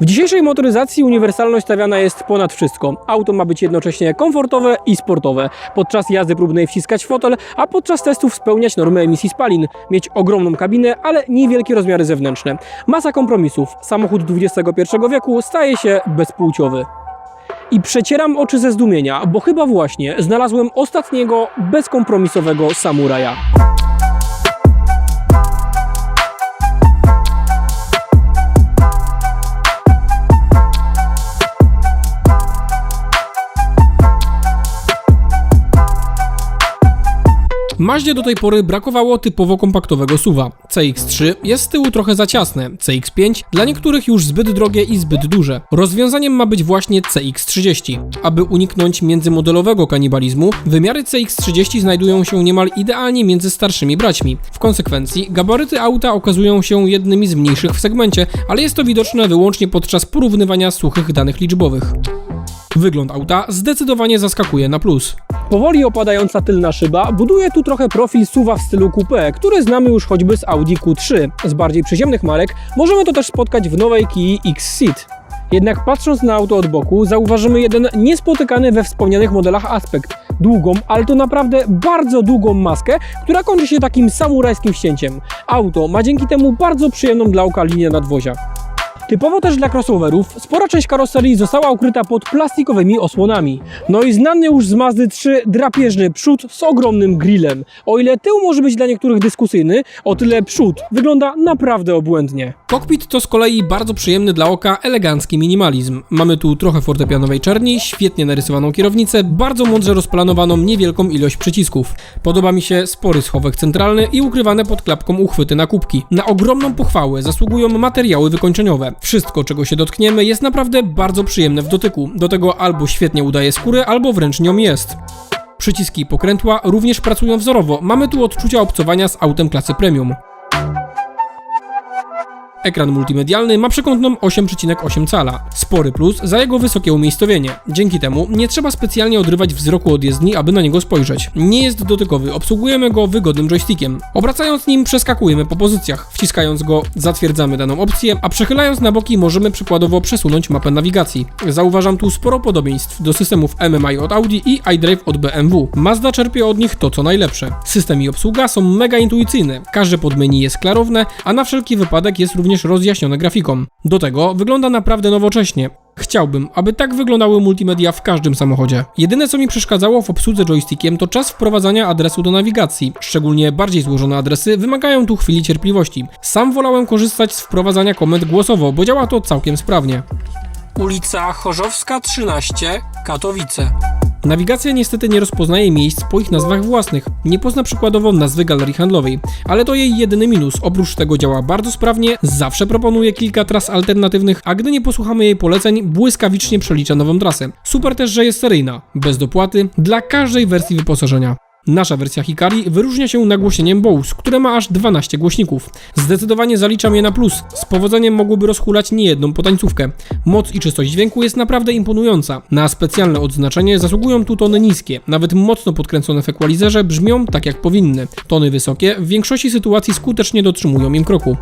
W dzisiejszej motoryzacji uniwersalność stawiana jest ponad wszystko. Auto ma być jednocześnie komfortowe i sportowe. Podczas jazdy próbnej wciskać fotel, a podczas testów spełniać normy emisji spalin. Mieć ogromną kabinę, ale niewielkie rozmiary zewnętrzne. Masa kompromisów. Samochód XXI wieku staje się bezpłciowy. I przecieram oczy ze zdumienia, bo chyba właśnie znalazłem ostatniego bezkompromisowego samuraja. Maździe do tej pory brakowało typowo kompaktowego suwa. CX-3 jest z tyłu trochę za ciasne, CX-5 dla niektórych już zbyt drogie i zbyt duże. Rozwiązaniem ma być właśnie CX-30. Aby uniknąć międzymodelowego kanibalizmu, wymiary CX-30 znajdują się niemal idealnie między starszymi braćmi. W konsekwencji gabaryty auta okazują się jednymi z mniejszych w segmencie, ale jest to widoczne wyłącznie podczas porównywania suchych danych liczbowych. Wygląd auta zdecydowanie zaskakuje na plus. Powoli opadająca tylna szyba buduje tu trochę profil suwa w stylu coupé, który znamy już choćby z Audi Q3. Z bardziej przyziemnych marek możemy to też spotkać w nowej Kii X-Ceed. Jednak patrząc na auto od boku, zauważymy jeden niespotykany we wspomnianych modelach aspekt. Długą, ale to naprawdę bardzo długą maskę, która kończy się takim samurajskim ścięciem. Auto ma dzięki temu bardzo przyjemną dla oka linię nadwozia. Typowo też dla crossoverów, spora część karoserii została ukryta pod plastikowymi osłonami. No i znany już z Mazdy 3 drapieżny przód z ogromnym grillem. O ile tył może być dla niektórych dyskusyjny, o tyle przód wygląda naprawdę obłędnie. Kokpit to z kolei bardzo przyjemny dla oka elegancki minimalizm. Mamy tu trochę fortepianowej czerni, świetnie narysowaną kierownicę, bardzo mądrze rozplanowaną niewielką ilość przycisków. Podoba mi się spory schowek centralny i ukrywane pod klapką uchwyty na kubki. Na ogromną pochwałę zasługują materiały wykończeniowe. Wszystko, czego się dotkniemy, jest naprawdę bardzo przyjemne w dotyku. Do tego albo świetnie udaje skórę, albo wręcz nią jest. Przyciski i pokrętła również pracują wzorowo. Mamy tu odczucia obcowania z autem klasy premium. Ekran multimedialny ma przekątną 8,8 cala. Spory plus za jego wysokie umiejscowienie. Dzięki temu nie trzeba specjalnie odrywać wzroku od jezdni, aby na niego spojrzeć. Nie jest dotykowy, obsługujemy go wygodnym joystickiem. Obracając nim przeskakujemy po pozycjach. Wciskając go zatwierdzamy daną opcję, a przechylając na boki możemy przykładowo przesunąć mapę nawigacji. Zauważam tu sporo podobieństw do systemów MMI od Audi i iDrive od BMW. Mazda czerpie od nich to co najlepsze. System i obsługa są mega intuicyjne. Każde podmenu jest klarowne, a na wszelki wypadek jest również rozjaśnione grafiką. Do tego wygląda naprawdę nowocześnie. Chciałbym, aby tak wyglądały multimedia w każdym samochodzie. Jedyne co mi przeszkadzało w obsłudze joystickiem to czas wprowadzania adresu do nawigacji. Szczególnie bardziej złożone adresy wymagają tu chwili cierpliwości. Sam wolałem korzystać z wprowadzania komend głosowo, bo działa to całkiem sprawnie. Ulica Chorzowska 13, Katowice. Nawigacja niestety nie rozpoznaje miejsc po ich nazwach własnych. Nie pozna przykładowo nazwy galerii handlowej, ale to jej jedyny minus. Oprócz tego działa bardzo sprawnie, zawsze proponuje kilka tras alternatywnych, a gdy nie posłuchamy jej poleceń, błyskawicznie przelicza nową trasę. Super też, że jest seryjna, bez dopłaty, dla każdej wersji wyposażenia. Nasza wersja Hikari wyróżnia się nagłośnieniem Bose, które ma aż 12 głośników. Zdecydowanie zaliczam je na plus. Z powodzeniem mogłyby rozhulać niejedną potańcówkę. Moc i czystość dźwięku jest naprawdę imponująca. Na specjalne odznaczenie zasługują tu tony niskie. Nawet mocno podkręcone w equalizerze brzmią tak jak powinny. Tony wysokie w większości sytuacji skutecznie dotrzymują im kroku.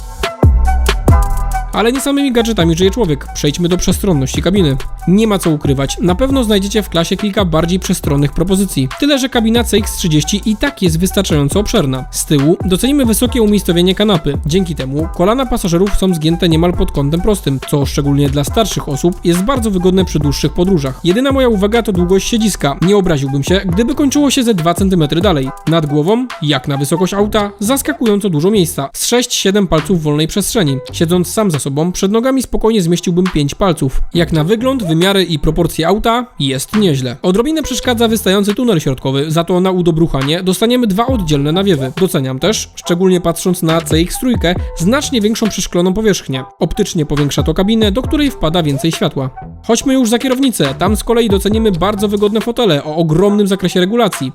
Ale nie samymi gadżetami żyje człowiek. Przejdźmy do przestronności kabiny. Nie ma co ukrywać, na pewno znajdziecie w klasie kilka bardziej przestronnych propozycji. Tyle, że kabina CX-30 i tak jest wystarczająco obszerna. Z tyłu docenimy wysokie umiejscowienie kanapy. Dzięki temu kolana pasażerów są zgięte niemal pod kątem prostym, co szczególnie dla starszych osób jest bardzo wygodne przy dłuższych podróżach. Jedyna moja uwaga to długość siedziska. Nie obraziłbym się, gdyby kończyło się ze 2 cm dalej. Nad głową, jak na wysokość auta, zaskakująco dużo miejsca. Z 6-7 palców wolnej przestrzeni. Siedząc sam za sobą, przed nogami spokojnie zmieściłbym 5 palców. Jak na wygląd, wymiary i proporcje auta, jest nieźle. Odrobinę przeszkadza wystający tunel środkowy, za to na udobruchanie dostaniemy dwa oddzielne nawiewy. Doceniam też, szczególnie patrząc na CX-3, znacznie większą przeszkloną powierzchnię. Optycznie powiększa to kabinę, do której wpada więcej światła. Chodźmy już za kierownicę, tam z kolei docenimy bardzo wygodne fotele o ogromnym zakresie regulacji.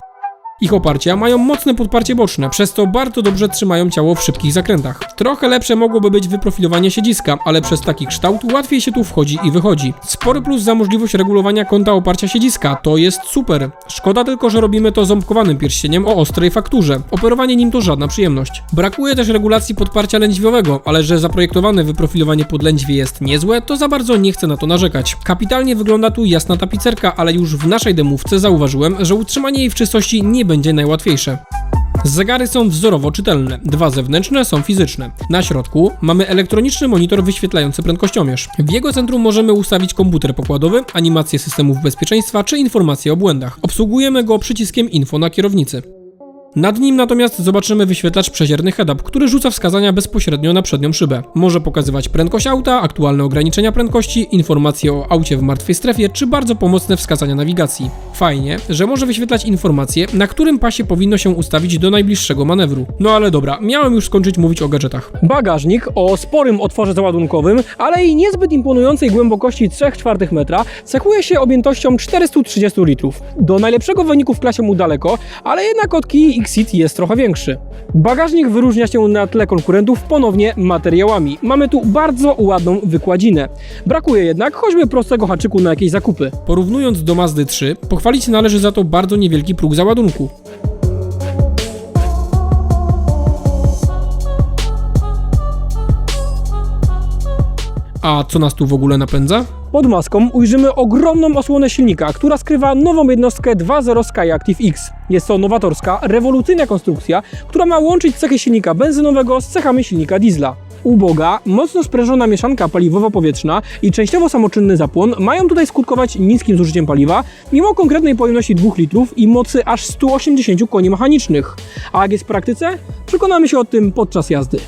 Ich oparcia mają mocne podparcie boczne, przez to bardzo dobrze trzymają ciało w szybkich zakrętach. Trochę lepsze mogłoby być wyprofilowanie siedziska, ale przez taki kształt łatwiej się tu wchodzi i wychodzi. Spory plus za możliwość regulowania kąta oparcia siedziska, to jest super. Szkoda tylko, że robimy to ząbkowanym pierścieniem o ostrej fakturze. Operowanie nim to żadna przyjemność. Brakuje też regulacji podparcia lędźwiowego, ale że zaprojektowane wyprofilowanie pod lędźwie jest niezłe, to za bardzo nie chcę na to narzekać. Kapitalnie wygląda tu jasna tapicerka, ale już w naszej demówce zauważyłem, że utrzymanie jej w czystości nie będzie najłatwiejsze. Zegary są wzorowo czytelne, dwa zewnętrzne są fizyczne. Na środku mamy elektroniczny monitor wyświetlający prędkościomierz. W jego centrum możemy ustawić komputer pokładowy, animację systemów bezpieczeństwa czy informacje o błędach. Obsługujemy go przyciskiem info na kierownicy. Nad nim natomiast zobaczymy wyświetlacz przezierny head-up, który rzuca wskazania bezpośrednio na przednią szybę. Może pokazywać prędkość auta, aktualne ograniczenia prędkości, informacje o aucie w martwej strefie, czy bardzo pomocne wskazania nawigacji. Fajnie, że może wyświetlać informacje, na którym pasie powinno się ustawić do najbliższego manewru. No ale dobra, miałem już skończyć mówić o gadżetach. Bagażnik o sporym otworze załadunkowym, ale i niezbyt imponującej głębokości 3,4 metra cechuje się objętością 430 litrów. Do najlepszego wyniku w klasie mu daleko, ale jednak od Kia Exit jest trochę większy. Bagażnik wyróżnia się na tle konkurentów ponownie materiałami. Mamy tu bardzo ładną wykładzinę. Brakuje jednak choćby prostego haczyku na jakieś zakupy. Porównując do Mazdy 3, pochwalić należy za to bardzo niewielki próg załadunku. A co nas tu w ogóle napędza? Pod maską ujrzymy ogromną osłonę silnika, która skrywa nową jednostkę 2.0 Skyactiv X. Jest to nowatorska, rewolucyjna konstrukcja, która ma łączyć cechy silnika benzynowego z cechami silnika diesla. Uboga, mocno sprężona mieszanka paliwowo-powietrzna i częściowo samoczynny zapłon mają tutaj skutkować niskim zużyciem paliwa, mimo konkretnej pojemności 2 litrów i mocy aż 180 koni mechanicznych. A jak jest w praktyce? Przekonamy się o tym podczas jazdy.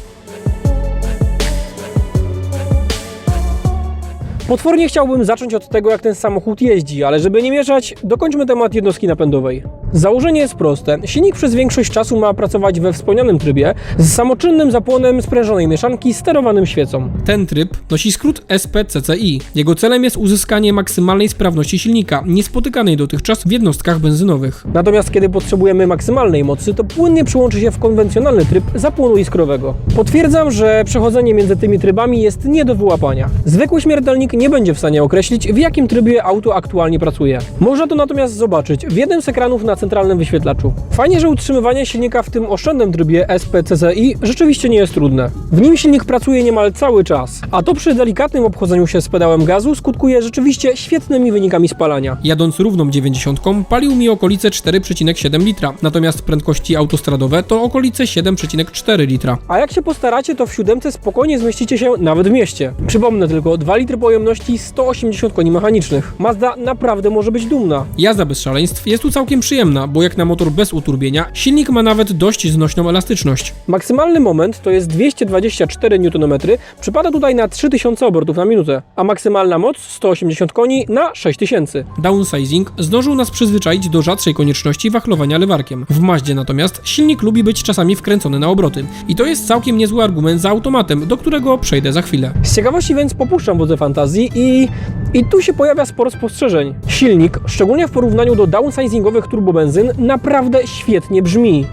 Potwornie chciałbym zacząć od tego, jak ten samochód jeździ, ale żeby nie mieszać, dokończmy temat jednostki napędowej. Założenie jest proste. Silnik przez większość czasu ma pracować we wspomnianym trybie z samoczynnym zapłonem sprężonej mieszanki sterowanym świecą. Ten tryb nosi skrót SPCCI. Jego celem jest uzyskanie maksymalnej sprawności silnika, niespotykanej dotychczas w jednostkach benzynowych. Natomiast kiedy potrzebujemy maksymalnej mocy, to płynnie przyłączy się w konwencjonalny tryb zapłonu iskrowego. Potwierdzam, że przechodzenie między tymi trybami jest nie do wyłapania. Zwykły śmiertelnik nie będzie w stanie określić, w jakim trybie auto aktualnie pracuje. Można to natomiast zobaczyć w jednym z ekranów na centralnym wyświetlaczu. Fajnie, że utrzymywanie silnika w tym oszczędnym trybie SPCCI rzeczywiście nie jest trudne. W nim silnik pracuje niemal cały czas, a to przy delikatnym obchodzeniu się z pedałem gazu skutkuje rzeczywiście świetnymi wynikami spalania. Jadąc równą 90 palił mi okolice 4,7 litra, natomiast prędkości autostradowe to okolice 7,4 litra. A jak się postaracie, to w siódemce spokojnie zmieścicie się nawet w mieście. Przypomnę tylko, 2 litry pojemności 180 koni mechanicznych. Mazda naprawdę może być dumna. Jazda bez szaleństw jest tu całkiem przyjemna, bo jak na motor bez uturbienia, silnik ma nawet dość znośną elastyczność. Maksymalny moment to jest 224 Nm, przypada tutaj na 3000 obrotów na minutę, a maksymalna moc 180 koni na 6000. Downsizing zdążył nas przyzwyczaić do rzadszej konieczności wachlowania lewarkiem. W Maździe natomiast silnik lubi być czasami wkręcony na obroty. I to jest całkiem niezły argument za automatem, do którego przejdę za chwilę. Z ciekawości więc popuszczam wodze fantazji i... I tu się pojawia sporo spostrzeżeń. Silnik, szczególnie w porównaniu do downsizingowych turbobenzyn, naprawdę świetnie brzmi.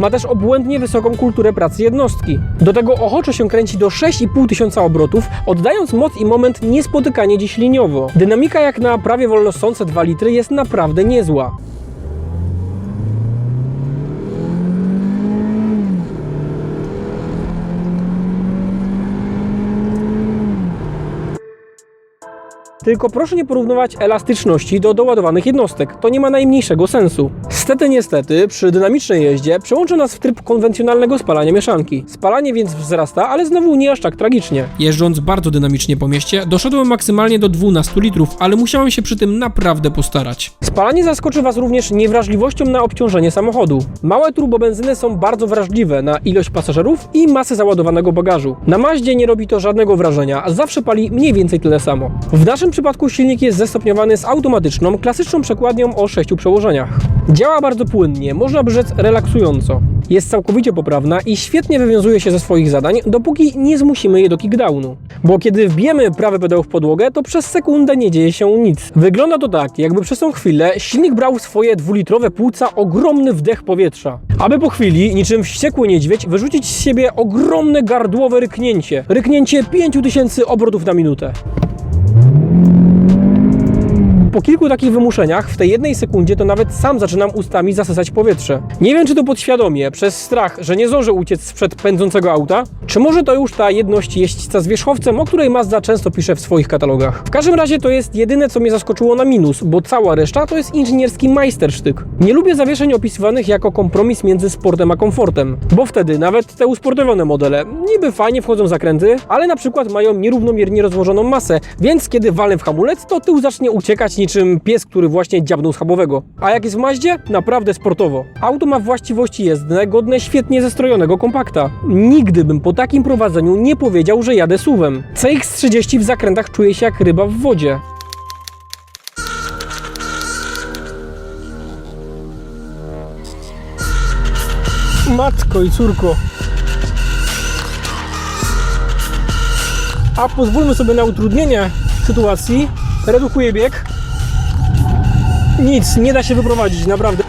Ma też obłędnie wysoką kulturę pracy jednostki. Do tego ochoczo się kręci do 6,5 tysiąca obrotów, oddając moc i moment niespotykanie dziś liniowo. Dynamika jak na prawie wolnosące 2 litry jest naprawdę niezła. Tylko proszę nie porównywać elastyczności do doładowanych jednostek. To nie ma najmniejszego sensu. Stety niestety, przy dynamicznej jeździe przełączy nas w tryb konwencjonalnego spalania mieszanki. Spalanie więc wzrasta, ale znowu nie aż tak tragicznie. Jeżdżąc bardzo dynamicznie po mieście, doszedłem maksymalnie do 12 litrów, ale musiałem się przy tym naprawdę postarać. Spalanie zaskoczy Was również niewrażliwością na obciążenie samochodu. Małe turbobenzyny są bardzo wrażliwe na ilość pasażerów i masę załadowanego bagażu. Na Maździe nie robi to żadnego wrażenia, a zawsze pali mniej więcej tyle samo. W naszym tym przypadku silnik jest zestopniowany z automatyczną, klasyczną przekładnią o sześciu przełożeniach. Działa bardzo płynnie, można by rzec relaksująco. Jest całkowicie poprawna i świetnie wywiązuje się ze swoich zadań, dopóki nie zmusimy jej do kickdownu. Bo kiedy wbijemy prawy pedał w podłogę, to przez sekundę nie dzieje się nic. Wygląda to tak, jakby przez tą chwilę silnik brał w swoje dwulitrowe płuca ogromny wdech powietrza. Aby po chwili, niczym wściekły niedźwiedź, wyrzucić z siebie ogromne gardłowe ryknięcie. Ryknięcie 5000 obrotów na minutę. Po kilku takich wymuszeniach w tej jednej sekundzie to nawet sam zaczynam ustami zasysać powietrze. Nie wiem, czy to podświadomie, przez strach, że nie zdążę uciec sprzed pędzącego auta, czy może to już ta jedność jeźdźca z wierzchowcem, o której Mazda często pisze w swoich katalogach. W każdym razie to jest jedyne, co mnie zaskoczyło na minus, bo cała reszta to jest inżynierski majstersztyk. Nie lubię zawieszeń opisywanych jako kompromis między sportem a komfortem, bo wtedy nawet te usportowione modele niby fajnie wchodzą zakręty, ale na przykład mają nierównomiernie rozłożoną masę, więc kiedy walę w hamulec, to tył zacznie uciekać niczym pies, który właśnie dziabnął schabowego. A jak jest w Maździe? Naprawdę sportowo. Auto ma właściwości jezdne, godne świetnie zestrojonego kompakta. Nigdy bym po takim prowadzeniu nie powiedział, że jadę suwem. CX-30 w zakrętach czuje się jak ryba w wodzie. Matko i córko. A pozwólmy sobie na utrudnienie sytuacji. Redukuję bieg. Nic, nie da się wyprowadzić, naprawdę.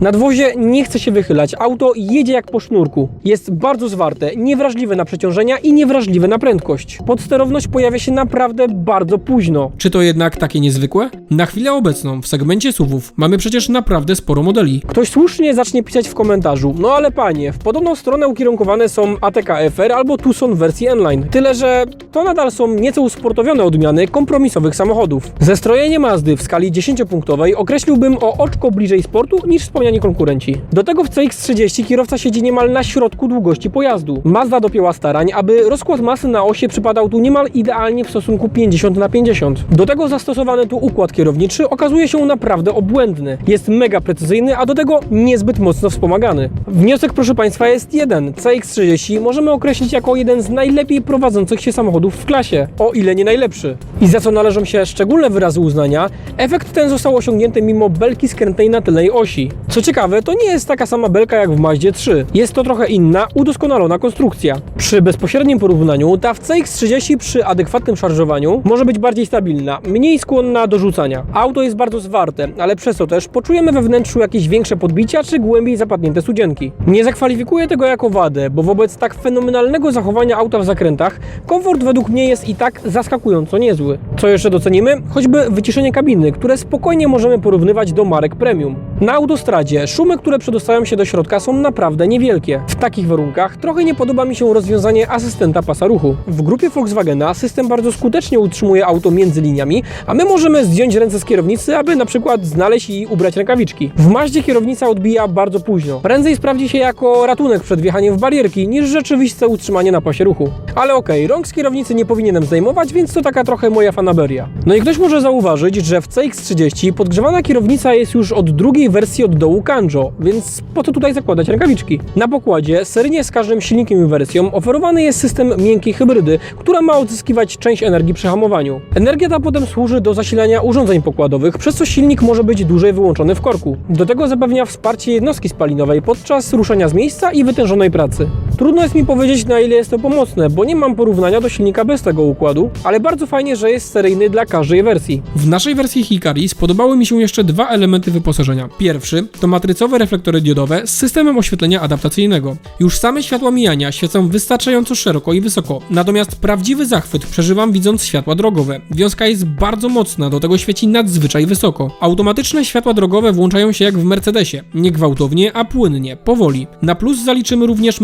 Nadwozie nie chce się wychylać, auto jedzie jak po sznurku. Jest bardzo zwarte, niewrażliwe na przeciążenia i niewrażliwe na prędkość. Podsterowność pojawia się naprawdę bardzo późno. Czy to jednak takie niezwykłe? Na chwilę obecną w segmencie SUVów mamy przecież naprawdę sporo modeli. Ktoś słusznie zacznie pisać w komentarzu, no ale panie, w podobną stronę ukierunkowane są ATK FR albo Tucson w wersji N-Line. Tyle, że to nadal są nieco usportowione odmiany kompromisowych samochodów. Zestrojenie Mazdy w skali 10-punktowej określiłbym o oczko bliżej sportu niż wspomniani konkurenci. Do tego w CX-30 kierowca siedzi niemal na środku długości pojazdu. Mazda dopięła starań, aby rozkład masy na osie przypadał tu niemal idealnie w stosunku 50 na 50. Do tego zastosowany tu układ kierowniczy okazuje się naprawdę obłędny. Jest mega precyzyjny, a do tego niezbyt mocno wspomagany. Wniosek proszę Państwa jest jeden. CX-30 możemy określić jako jeden z najlepiej prowadzących się samochodów w klasie, o ile nie najlepszy. I za co należą się szczególne wyrazy uznania, efekt ten został osiągnięty mimo belki skrętnej na tylnej osi. Co ciekawe, to nie jest taka sama belka jak w Maździe 3. Jest to trochę inna, udoskonalona konstrukcja. Przy bezpośrednim porównaniu, ta w CX-30 przy adekwatnym szarżowaniu może być bardziej stabilna, mniej skłonna do rzucania. Auto jest bardzo zwarte, ale przez to też poczujemy we wnętrzu jakieś większe podbicia czy głębiej zapadnięte sudzienki. Nie zakwalifikuję tego jako wadę, bo wobec tak fenomenalnego zachowania auta w zakrętach, komfort według mnie jest i tak zaskakująco niezły. Co jeszcze docenimy? Choćby wyciszenie kabiny, które spokojnie możemy porównywać do marek premium. Na autostradzie szumy, które przedostają się do środka są naprawdę niewielkie. W takich warunkach trochę nie podoba mi się rozwiązanie asystenta pasa ruchu. W grupie Volkswagena system bardzo skutecznie utrzymuje auto między liniami, a my możemy zdjąć ręce z kierownicy, aby na przykład znaleźć i ubrać rękawiczki. W Maździe kierownica odbija bardzo późno. Prędzej sprawdzi się jako ratunek przed wjechaniem w barierki, niż rzeczywiste utrzymanie na pasie ruchu. Ale okej, rąk z kierownicy nie powinienem zdejmować, więc to taka trochę moja fanaberia. No i ktoś może zauważyć, że w CX-30 podgrzewana kierownica jest już od drugiej wersji od dołu Kanjo, więc po co tutaj zakładać rękawiczki? Na pokładzie seryjnie z każdym silnikiem i wersją oferowany jest system miękkiej hybrydy, która ma odzyskiwać część energii przy hamowaniu. Energia ta potem służy do zasilania urządzeń pokładowych, przez co silnik może być dłużej wyłączony w korku. Do tego zapewnia wsparcie jednostki spalinowej podczas ruszania z miejsca i wytężonej pracy. Trudno jest mi powiedzieć na ile jest to pomocne, bo nie mam porównania do silnika bez tego układu, ale bardzo fajnie, że jest seryjny dla każdej wersji. W naszej wersji Hikari spodobały mi się jeszcze dwa elementy wyposażenia. Pierwszy to matrycowe reflektory diodowe z systemem oświetlenia adaptacyjnego. Już same światła mijania świecą wystarczająco szeroko i wysoko, natomiast prawdziwy zachwyt przeżywam widząc światła drogowe. Wiązka jest bardzo mocna, do tego świeci nadzwyczaj wysoko. Automatyczne światła drogowe włączają się jak w Mercedesie, nie gwałtownie, a płynnie, powoli. Na plus zaliczymy również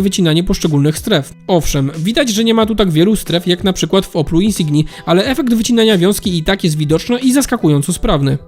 matrycowe wycinanie poszczególnych stref. Owszem, widać, że nie ma tu tak wielu stref jak na przykład w Oplu Insigni, ale efekt wycinania wiązki i tak jest widoczny i zaskakująco sprawny.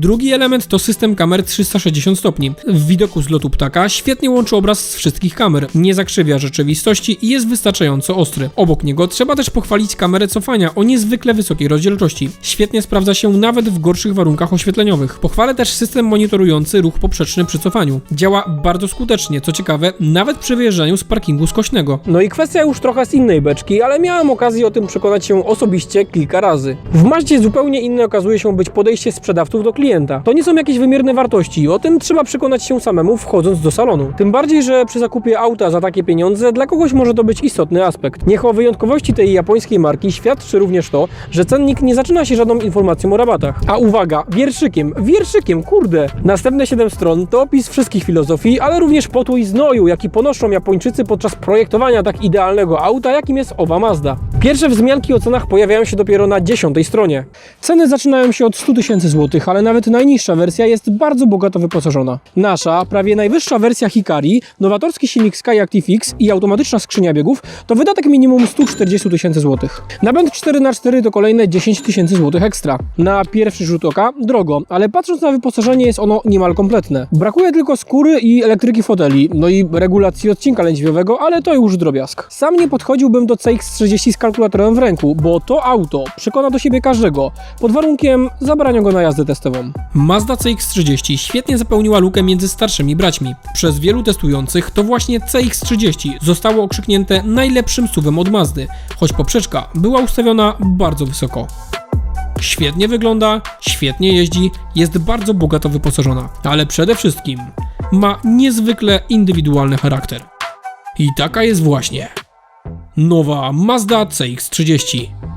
Drugi element to system kamer 360 stopni. W widoku z lotu ptaka świetnie łączy obraz z wszystkich kamer, nie zakrzywia rzeczywistości i jest wystarczająco ostry. Obok niego trzeba też pochwalić kamerę cofania o niezwykle wysokiej rozdzielczości. Świetnie sprawdza się nawet w gorszych warunkach oświetleniowych. Pochwalę też system monitorujący ruch poprzeczny przy cofaniu. Działa bardzo skutecznie, co ciekawe, nawet przy wyjeżdżaniu z parkingu skośnego. No i kwestia już trochę z innej beczki, ale miałem okazję o tym przekonać się osobiście kilka razy. W Mazdzie zupełnie inne okazuje się być podejście sprzedawców do klienta. To nie są jakieś wymierne wartości, o tym trzeba przekonać się samemu wchodząc do salonu. Tym bardziej, że przy zakupie auta za takie pieniądze dla kogoś może to być istotny aspekt. Niech o wyjątkowości tej japońskiej marki świadczy również to, że cennik nie zaczyna się żadną informacją o rabatach. A uwaga, wierszykiem, wierszykiem, kurde! Następne 7 stron to opis wszystkich filozofii, ale również potu i znoju, jaki ponoszą Japończycy podczas projektowania tak idealnego auta, jakim jest owa Mazda. Pierwsze wzmianki o cenach pojawiają się dopiero na 10 stronie. Ceny zaczynają się od 100 tysięcy złotych, ale nawet najniższa wersja jest bardzo bogato wyposażona. Nasza, prawie najwyższa wersja Hikari, nowatorski silnik SkyActiv-X i automatyczna skrzynia biegów to wydatek minimum 140 tysięcy złotych. Napęd 4x4 to kolejne 10 tysięcy złotych ekstra. Na pierwszy rzut oka drogo, ale patrząc na wyposażenie jest ono niemal kompletne. Brakuje tylko skóry i elektryki foteli, no i regulacji odcinka lędźwiowego, ale to już drobiazg. Sam nie podchodziłbym do CX-30 z kalkulatorem w ręku, bo to auto przekona do siebie każdego, pod warunkiem zabrania go na jazdę testową. Mazda CX-30 świetnie zapełniła lukę między starszymi braćmi. Przez wielu testujących to właśnie CX-30 zostało okrzyknięte najlepszym suwem od Mazdy, choć poprzeczka była ustawiona bardzo wysoko. Świetnie wygląda, świetnie jeździ, jest bardzo bogato wyposażona, ale przede wszystkim ma niezwykle indywidualny charakter. I taka jest właśnie nowa Mazda CX-30.